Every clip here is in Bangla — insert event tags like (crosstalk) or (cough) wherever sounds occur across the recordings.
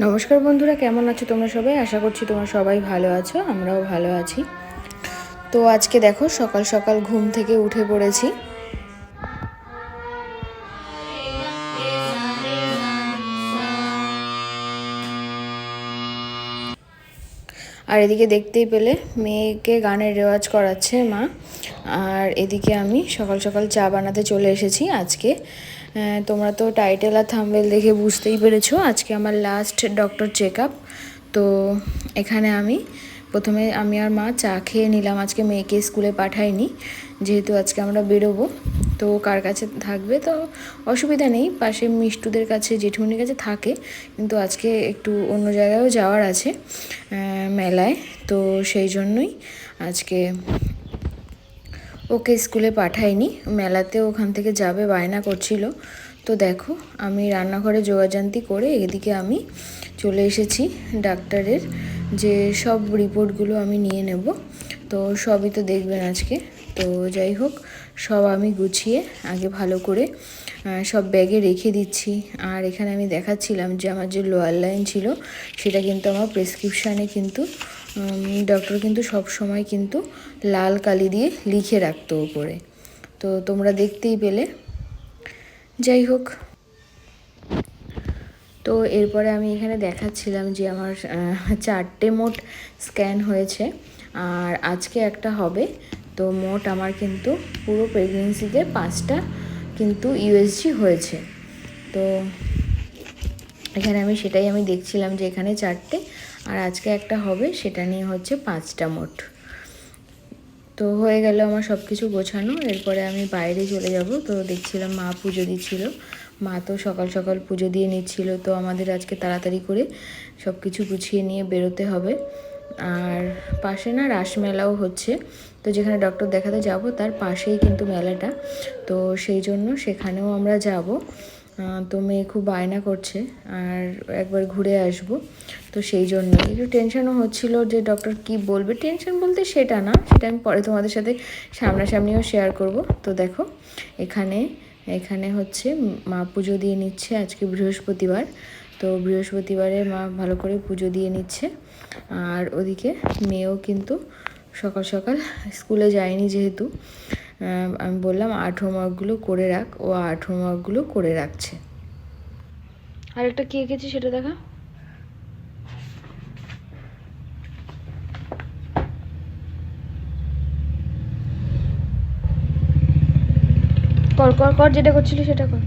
নমস্কার বন্ধুরা, কেমন আছো তোমরা সবাই? আশা করছি তোমরা সবাই ভালো আছো, আমরাও ভালো আছি। তো আজকে দেখো, সকাল সকাল ঘুম থেকে উঠে পড়েছি। আর এদিকে দেখতেই পেলে, মেয়েকে গানের রেওয়াজ করাচ্ছে মা। আর এদিকে আমি সকাল সকাল চা বানাতে চলে এসেছি আজকে। তোমরা তো টাইটেল আর থাম্বেল দেখে বুঝতেই পেরেছ। আজকে আমার লাস্ট ডক্টর চেক আপ তো এখানে আমি প্রথমে আমি আর মা চা খেয়ে নিলাম। আজকে মেয়েকে স্কুলে পাঠাইনি, যেহেতু আজকে আমরা বেরোবো। তো কার কাছে থাকবে? তো অসুবিধা নেই। পাশে মিষ্টুদের কাছে জেঠুমনির কাছে থাকে, কিন্তু আজকে একটু অন্য জায়গায়ও যাওয়ার আছে মেলায়। তো সেই জন্যই আজকে ওকে স্কুলে পাঠাইনি। মেলাতে ওখান থেকে যাবে, বায়না করছিল। তো দেখো, আমি রান্নাঘরে যোগাযান্তি করে এদিকে আমি চলে এসেছি ডাক্তারের যে সব রিপোর্টগুলো আমি নিয়ে নেব। তো সবই তো দেখবেন আজকে। তো যাই হোক, সব আমি গুছিয়ে আগে ভালো করে সব ব্যাগে রেখে দিচ্ছি। আর এখানে আমি দেখাচ্ছিলাম যে আমার যে লোয়ার লাইন ছিল, সেটা কিন্তু আমার প্রেসক্রিপশানে কিন্তু ডক্টর কিন্তু সব সময় কিন্তু লাল কালি দিয়ে লিখে রাখতো ওপরে। তো তোমরা দেখতেই পেলে। যাই হোক। তো এরপরে আমি এখানে দেখাচ্ছিলাম যে আমার চারটে মোট স্ক্যান হয়েছে। আর আজকে একটা হবে। তো মোট আমার কিন্তু পুরো প্রেগনেন্সিতে পাঁচটা কিন্তু ইউএসজি হয়েছে। তো এখানে আমি সেটাই আমি দেখছিলাম যে এখানে চারটে, আর আজকে একটা হবে, সেটা নিয়ে হচ্ছে পাঁচটা মোট। তো হয়ে গেল আমার সব কিছু গোছানো, এরপরে আমি বাইরে চলে যাব। তো দেখছিলাম মা পুজো দিচ্ছিল। মা তো সকাল সকাল পুজো দিয়ে নিচ্ছিল, তো আমাদের আজকে তাড়াতাড়ি করে সব কিছু গুছিয়ে নিয়ে বেরোতে হবে। আর পাশে না রাসমেলাও হচ্ছে। তো যেখানে ডক্টর দেখাতে যাব, তার পাশেই কিন্তু মেলাটা। তো সেই জন্য সেখানেও আমরা যাব। তো মেয়ে খুব বায়না করছে আর একবার ঘুরে আসব। তো সেই জন্য একটু টেনশনও হচ্ছিল যে ডক্টর কি বলবে? টেনশন বলতে সেটা না, সেটা আমি পরে তোমাদের সাথে সামনাসামনিও শেয়ার করব। তো দেখো, এখানে এখানে হচ্ছে মা পুজো দিয়ে নিচ্ছে আজকে বৃহস্পতিবার। তো বৃহস্পতিবারে মা ভালো করে পুজো দিয়ে নিচ্ছে। আর ওদিকে মেয়েও কিন্তু সকাল সকাল স্কুলে যায়নি যেহেতু। আমি বললাম আর্ট হোমওয়ার্কগুলো করে রাখ, ও আর্ট হোমওয়ার্কগুলো করে রাখছে। আর একটা কি এঁকেছি সেটা দেখা? কর কর কর, যেটা করছিলি সেটা কর।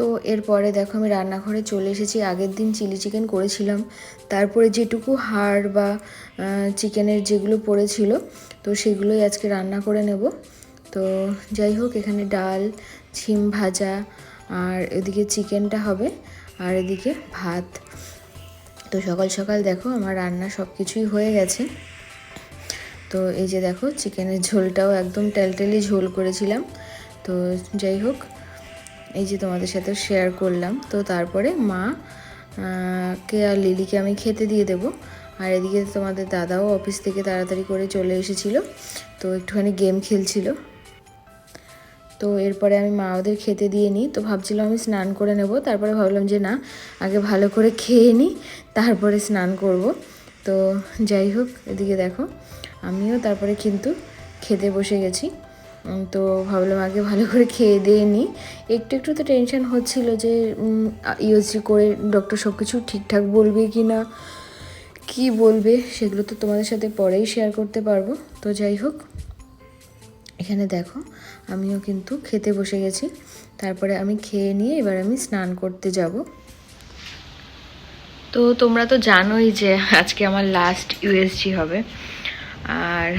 তো এরপরে দেখো আমি রান্নাঘরে চলে এসেছি। আগের দিন চিলি চিকেন করেছিলাম। তারপরে যেটুকু হাড় বা চিকেনের যেগুলো পড়েছিল, তো সেগুলোই আজকে রান্না করে নেব। তো যাই হোক, এখানে ডাল ছিম ভাজা আর এদিকে চিকেনটা হবে আর এদিকে ভাত। তো সকাল সকাল দেখো আমার রান্না সব কিছুই হয়ে গেছে। তো এই যে দেখো, চিকেনের ঝোলটাও একদম টেলটেলি ঝোল করেছিলাম। তো যাই হোক এই যে তোমাদের সাথে শেয়ার করলাম, তো তারপরে মা কে আর লিলিকে আমি খেতে দিয়ে দেবো। আর এদিকে তোমাদের দাদাও অফিস থেকে তাড়াতাড়ি করে চলে এসেছিল, তো একটুখানি গেম খেলছিল। তো এরপরে আমি মা ওদের খেতে দিয়ে নিই, তো ভাবছিলাম আমি স্নান করে নেব, তারপরে ভাবলাম যে না, আগে ভালো করে খেয়ে নিই, তারপরে স্নান করব। তো যাই হোক, এদিকে দেখো, আমিও তারপরে কিন্তু খেতে বসে গেছি। তো ভাবলাম আগে ভালো করে খেয়ে দিয়ে নিই। একটু একটু তো টেনশন হচ্ছিল যে ইউএসজি করে ডক্টর সব কিছু ঠিকঠাক বলবে কি না, কী বলবে, সেগুলো তো তোমাদের সাথে পরেই শেয়ার করতে পারব। তো যাই হোক, এখানে দেখো, আমিও কিন্তু খেতে বসে গেছি। তারপরে আমি খেয়ে নিয়ে এবার আমি স্নান করতে যাব। তো তোমরা তো জানোই যে আজকে আমার লাস্ট ইউএসজি হবে। আর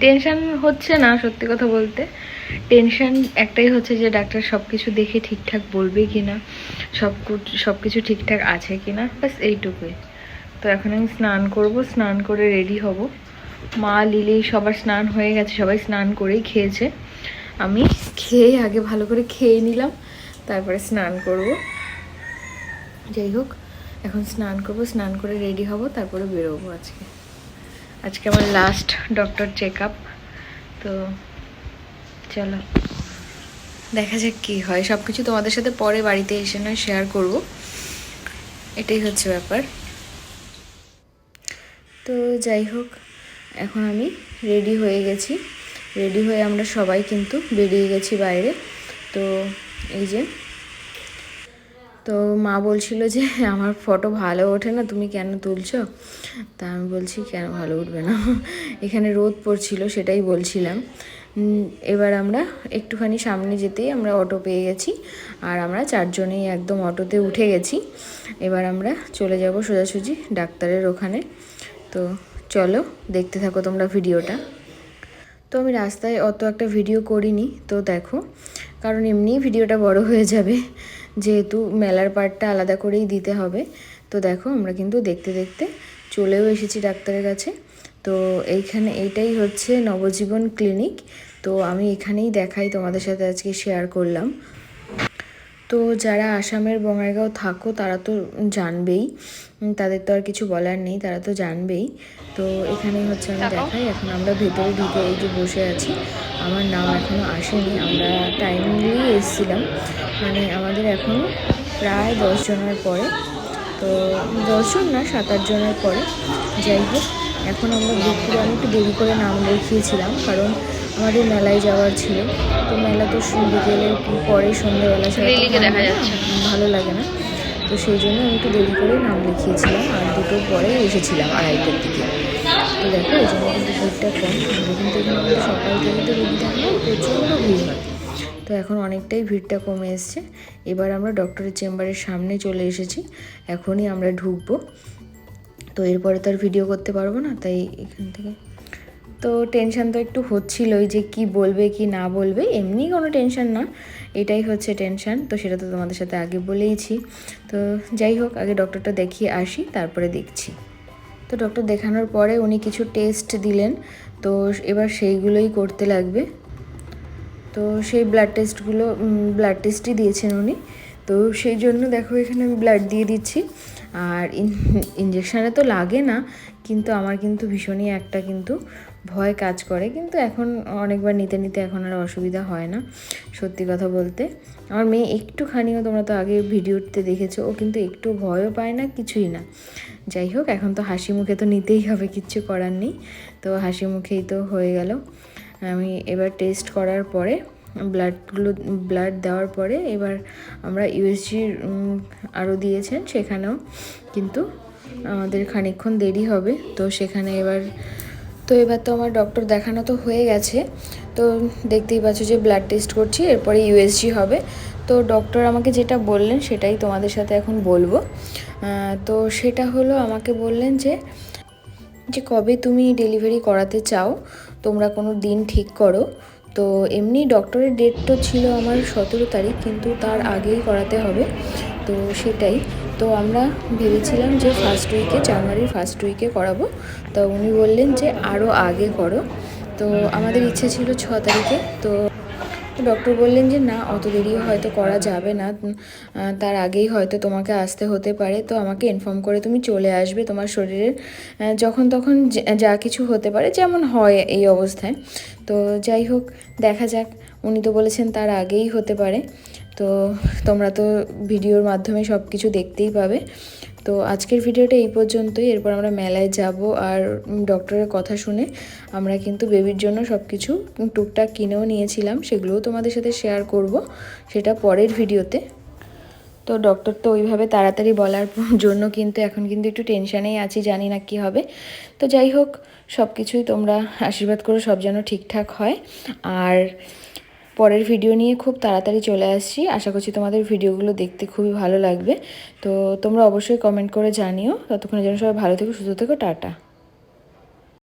টেনশন হচ্ছে না, সত্যি কথা বলতে। টেনশন একটাই হচ্ছে যে ডাক্তার সব কিছু দেখে ঠিকঠাক বলবে কি না সব সব কিছু ঠিকঠাক আছে কি না ব্যাস এইটুকুই। তো এখন আমি স্নান করব, স্নান করে রেডি হব। মা লিলি সবার স্নান হয়ে গেছে, সবাই স্নান করেই খেয়েছে। আমি খেয়ে আগে ভালো করে খেয়ে নিলাম, তারপরে স্নান করব। যাই হোক, এখন স্নান করব, স্নান করে রেডি হব, তারপরে বেরোবো আজকে। আজকে আমার লাস্ট ডক্টর চেক আপ তো চলো দেখা যাক কী হয়। সব কিছু তোমাদের সাথে পরে বাড়িতে এসে নয় শেয়ার করব। এটাই হচ্ছে ব্যাপার। তো যাই হোক, এখন আমি রেডি হয়ে গেছি। রেডি হয়ে আমরা সবাই কিন্তু বেরিয়ে গেছি বাইরে। তো এই যে তো মা বলছিল যে, আমার ফটো ভালো ওঠে না, তুমি কেন তুলছো? তা আমি বলছি, কেন ভালো উঠবে না? এখানে রোদ পড়ছিল, সেটাই বলছিলাম। এবার আমরা একটুখানি সামনে যেতেই আমরা অটো পেয়ে গেছি, আর আমরা চারজনেই একদম অটোতে উঠে গেছি। এবার আমরা চলে যাব সোজাসুজি ডাক্তারের ওখানে। তো চলো, দেখতে থাকো তোমরা ভিডিওটা। তো আমি রাস্তায় অত একটা ভিডিও করিনি, তো দেখো, কারণ এমনিই ভিডিওটা বড় হয়ে যাবে। যেহেতু মেলার পার্টটা আলাদা করেই দিতে হবে, তো দেখো আমরা কিন্তু দেখতে দেখতে চলেও এসেছি ডাক্তারের কাছে। তো এইখানে এইটাই হচ্ছে নবজীবন ক্লিনিক তো আমি এখানেই দেখাই তোমাদের সাথে আজকে শেয়ার করলাম। তো যারা আসামের বঙ্গাইগাঁও থাকো তারা তো জানবেই। তাদের তো আর কিছু বলার নেই তারা তো জানবেই। তো এখানেই হচ্ছে আমি দেখাই এখন আমরা ভেতরে ঢুকে এই যে বসে আছি আমার নাম এখনও আসেনি আমরা টাইমলি এসেছিলাম। মানে আমাদের এখন প্রায় দশ জনের পরে তো দশজন না সাত আট জনের পরে। যাই হোক এখন আমরা দুপুরে আমি একটু দেরি করে নাম লিখিয়েছিলাম কারণ আমাদের মেলায় যাওয়ার ছিল। তো মেলা তো সু- বিকেলে একটু পরে সন্ধ্যেবেলা না, ভালো লাগে না। তো সেই জন্য আমি একটু দেরি করে নাম লিখিয়েছিলাম আর দুটোর পরে এসেছিলাম আড়াইটার দিকে। তো দেখো এই জন্য কিন্তু ভিড়টা কম। কিন্তু এখানে সকাল থেকে তো রোগী থাকে না প্রচণ্ড ভিড় হয়। তো এখন অনেকটাই ভিড়টা কমে এসছে। এবার আমরা ডক্টরের চেম্বারের সামনে চলে এসেছি। এখনই আমরা ঢুকবো। তো এরপরে তো আর ভিডিও করতে পারব না তাই এখান থেকে তো টেনশন তো একটু হচ্ছিলই যে কি বলবে, কি না বলবে, এমনি কোনো টেনশন না। এটাই হচ্ছে টেনশন তো সেটা তো তোমাদের সাথে আগে বলেইছি। তো যাই হোক, আগে ডক্টরটা দেখিয়ে আসি, তারপরে দেখছি। তো ডক্টর দেখানোর পরে উনি কিছু টেস্ট দিলেন, তো এবার সেইগুলোই করতে লাগবে। তো সেই ব্লাড টেস্টগুলো ব্লাড টেস্টই দিয়েছেন উনি। তো সেই জন্য দেখো এখানে আমি ব্লাড দিয়ে দিচ্ছি। আর ইঞ্জেকশানে (laughs) তো লাগে না, কিন্তু আমার কিন্তু ভীষণই একটা কিন্তু ভয় কাজ করে, কিন্তু এখন অনেকবার নিতে নিতে এখন আর অসুবিধা হয় না, সত্যি কথা বলতে। আমার মেয়ে একটুখানিও তোমরা তো আগে ভিডিওতে দেখেছ, ও কিন্তু একটু ভয়ও পায় না, কিছুই না। যাই হোক, এখন তো হাসি মুখে তো নিতেই হবে, কিচ্ছু করার নেই। তো হাসি মুখেই তো হয়ে গেল। আমি এবার টেস্ট করার পরে ব্লাডগুলো ব্লাড দেওয়ার পরে এবার আমরা ইউএসজির আরও দিয়েছেন, সেখানেও। কিন্তু আমাদের খানিকক্ষণ দেরি হবে, তো সেখানে এবার তো এবার তো আমার ডক্টর দেখানো তো হয়ে গেছে। তো দেখতেই পাচ্ছ যে ব্লাড টেস্ট করছি, এরপরে ইউএসজি হবে। তো ডক্টর আমাকে যেটা বললেন সেটাই তোমাদের সাথে এখন বলব। তো সেটা হলো আমাকে বললেন যে যে কবে তুমি ডেলিভারি করাতে চাও, তোমরা কোনো দিন ঠিক করো। তো এমনি ডক্টরের ডেট তো ছিল আমার সতেরো তারিখ, কিন্তু তার আগেই করাতে হবে। তো সেটাই। তো আমরা ভেবেছিলাম যে ফার্স্ট উইকে জানুয়ারির ফার্স্ট উইকে করাবো। তো উনি বললেন যে আরও আগে করো। তো আমাদের ইচ্ছে ছিল ছ তারিখে। তো ডক্টর বললেন যে না, অত দেরি হয়তো করা যাবে না। তার আগেই হয়তো তোমাকে আসতে হতে পারে। তো আমাকে ইনফর্ম করে তুমি চলে আসবে তোমার শরীরের যখন তখন যা কিছু হতে পারে, যেমন হয় এই অবস্থায়। তো যাই হোক, দেখা যাক। উনি তো বলেছেন তার আগেই হতে পারে। তো তোমরা তো ভিডিওর মাধ্যমে সব কিছু দেখতেই পাবে। তো আজকের ভিডিওটা এই পর্যন্তই। এরপর আমরা মেলায় যাব আর ডক্টরের কথা শুনে আমরা কিন্তু বেবির জন্য সব কিছু টুকটাক কিনেও নিয়েছিলাম, সেগুলোও তোমাদের সাথে শেয়ার করব, সেটা পরের ভিডিওতে। তো ডক্টর তো ওইভাবে তাড়াতাড়ি বলার জন্য কিন্তু এখন কিন্তু একটু টেনশানেই আছি, জানি না কি হবে। তো যাই হোক সব কিছুই তোমরা আশীর্বাদ করো, সব যেন ঠিকঠাক হয়। আর পরের ভিডিও নিয়ে খুব তাড়াতাড়ি চলে আসছি। আশা করছি তোমাদের ভিডিওগুলো দেখতে খুবই ভালো লাগবে। তো তোমরা অবশ্যই কমেন্ট করে জানিও। ততক্ষণের জন্য সবাই ভালো থেকো, সুস্থ থেকো, টাটা।